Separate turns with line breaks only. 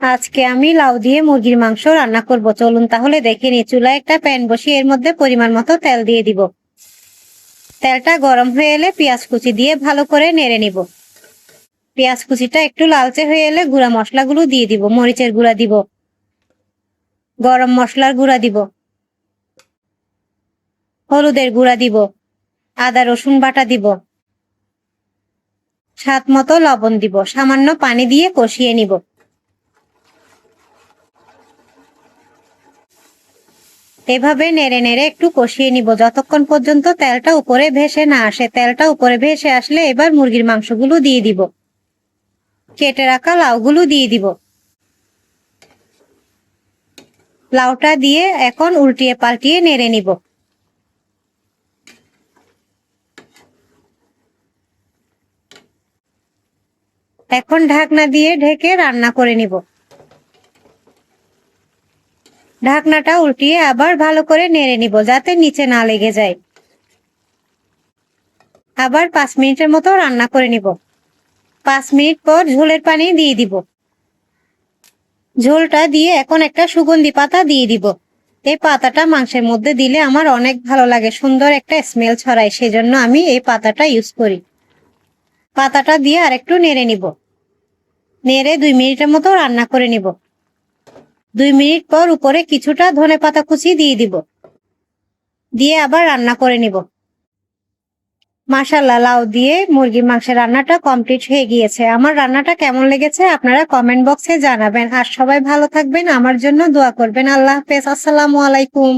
আজকে আমি লাউ দিয়ে মুরগির মাংস রান্না করব। চলুন তাহলে দেখে নি চুলায় একটা প্যান বসিয়ে এর মধ্যে পরিমাণ মতো তেল দিয়ে দিব। তেলটা গরম হয়ে এলে পেঁয়াজ কুচি দিয়ে ভালো করে নেড়ে নিব। পেঁয়াজ কুচিটা একটু লালচে হয়ে এলে গুঁড়া মশলাগুলো দিয়ে দিব, মরিচের গুঁড়া দিব। গরম মশলার গুঁড়া দিব। হলুদের গুঁড়া দিব। আদা, রসুন বাটা দিব। স্বাদ মতো লবণ দিব। সামান্য পানি দিয়ে কষিয়ে নিব। এভাবে নেড়ে নেড়ে একটু কষিয়ে নিব। যতক্ষণ পর্যন্ত তেলটা উপরে ভেসে না আসে, তেলটা উপরে ভেসে আসলে এবার মুরগির মাংসগুলো দিয়ে দিব। কেটে রাখা লাউগুলো দিয়ে দিব। লাউটা দিয়ে এখন উল্টিয়ে পাল্টিয়ে নেড়ে নিব। এখন ঢাকনা দিয়ে ঢেকে রান্না করে নিব। ঢাকনাটা উল্টিয়ে আবার ভালো করে নেড়ে নিব যাতে নিচে না লেগে যায়। আবার পাঁচ মিনিটের মতো রান্না করে নিব। পাঁচ মিনিট পর ঝোলের পানি দিয়ে দিব। ঝোলটা দিয়ে এখন একটা সুগন্ধি পাতা দিয়ে দিব। এই পাতাটা মাংসের মধ্যে দিলে আমার অনেক ভালো লাগে, সুন্দর একটা স্মেল ছড়ায়, সেজন্য আমি এই পাতাটা ইউজ করি। পাতাটা দিয়ে আরেকটু নেড়ে নিব। নেড়ে দুই মিনিটের মতো রান্না করে নিব। দুই মিনিট পর উপরে কিছুটা ধনে পাতা কুচি দিয়ে দিব। দিয়ে আবার রান্না করে নিব। মাসাল্লাহ লাউ দিয়ে মুরগির মাংসের রান্নাটা কমপ্লিট হয়ে গিয়েছে। আমার রান্নাটা কেমন লেগেছে আপনারা কমেন্ট বক্সে জানাবেন। আর সবাই ভালো থাকবেন। আমার জন্য দোয়া করবেন। আল্লাহ হাফেজ। আসসালামু আলাইকুম।